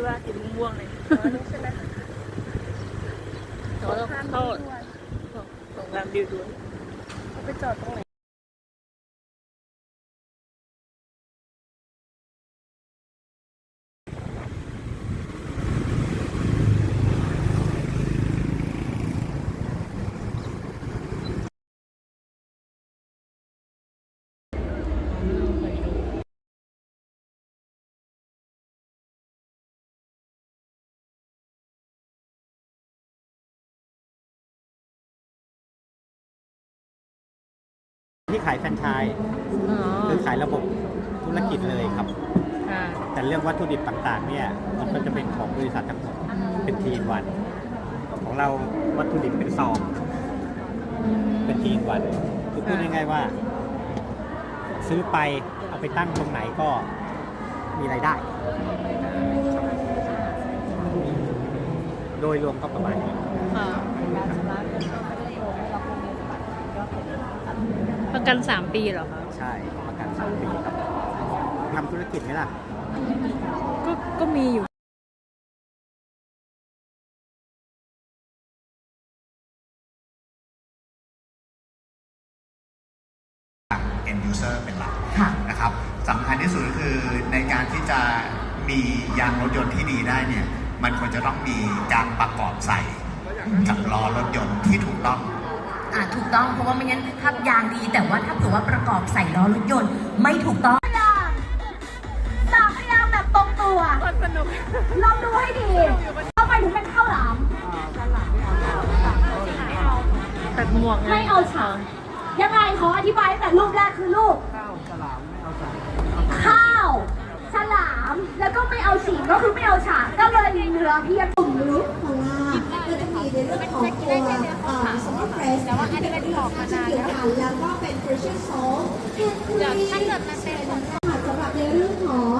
ที่ว่าสีม่วงๆเลยอันนี้ใช่ไหมเขาต้องข้ามเข้าด้วยสงครามดิวด้วยเขาไปจอดตรงไหน ที่ขายแฟรนไชส์อ๋อคือขายระบบธุรกิจเลยครับ ค่ะแต่เรื่องวัตถุดิบต่างๆเนี่ยมันก็จะเป็นของบริษัททั้งหมดเป็นทีนวัน ของเราวัตถุดิบเป็นซองเป็นทีนวันคือพูดง่ายๆว่า ซื้อไปเอาไปตั้งตรงไหนก็มีรายได้ โดยรวมก็ประมาณนี้ ค่ะ ประกันสามปีเหรอคะ ใช่ประกันสามปีครับทำธุรกิจไหมล่ะ ก็ก็มีอยู่ end user เป็นหลักค่ะนะครับสำคัญที่สุดก็คือในการที่จะมียางรถยนต์ที่ดีได้เนี่ย มันควรจะต้องมีการประกอบใส่กับล้อรถยนต์ที่ถูกต้องอ่าถูก ต้องเพราะว่าไม่งั้นถ้ายางดีแต่ว่าถ้าเผื่อว่าประกอบใส่ล้อรถยนต์ไม่ถูกต้องสามพยางค์แบบตรงตัวคนสนุกลองดูให้ดีทำไมถึงเป็นข้าวหลาม ตัดหมวกไงไม่เอาฉากยังไงขออธิบายตั้งแต่รูปแรกคือรูปข้าวฉลาม แล้วก็ไม่เอาฉีกก็คือไม่เอาฉากก็เลยมีเนื้อเพียง กลุ่มรูทคอล่าก็จะมีใน เรื่องของตัวสมอลเฟรชแต่ว่าอันนี้เป็นที่ออกมานานแล้วแล้วก็เป็น precious salt แอนครีถ้าเกิดมันเป็นสำหรับในเรื่องของ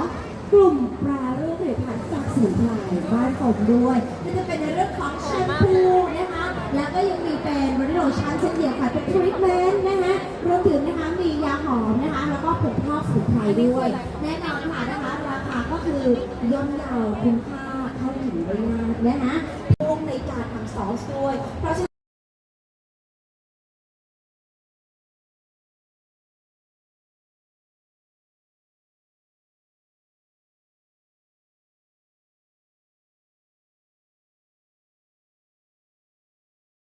กลุ่มแปรรูปผลิตภัณฑ์จากสมุนไพรบ้านผมด้วยก็จะเป็นในเรื่องของแชมพูนะคะ แล้วก็ยังมีเป็นบริโลชั่นเช่นเดียวกันเป็นทรีทเมนต์นะคะรวมถึงนะคะมียาหอมนะคะ แล้วก็ผงพอกสมุนไพรด้วยแน่นอนค่ะนะคะ ราคาก็คือย่อมเยาคุ้มค่าเข้าถึงได้ง่ายนะคะ องด้วยเพราะฉะนั้น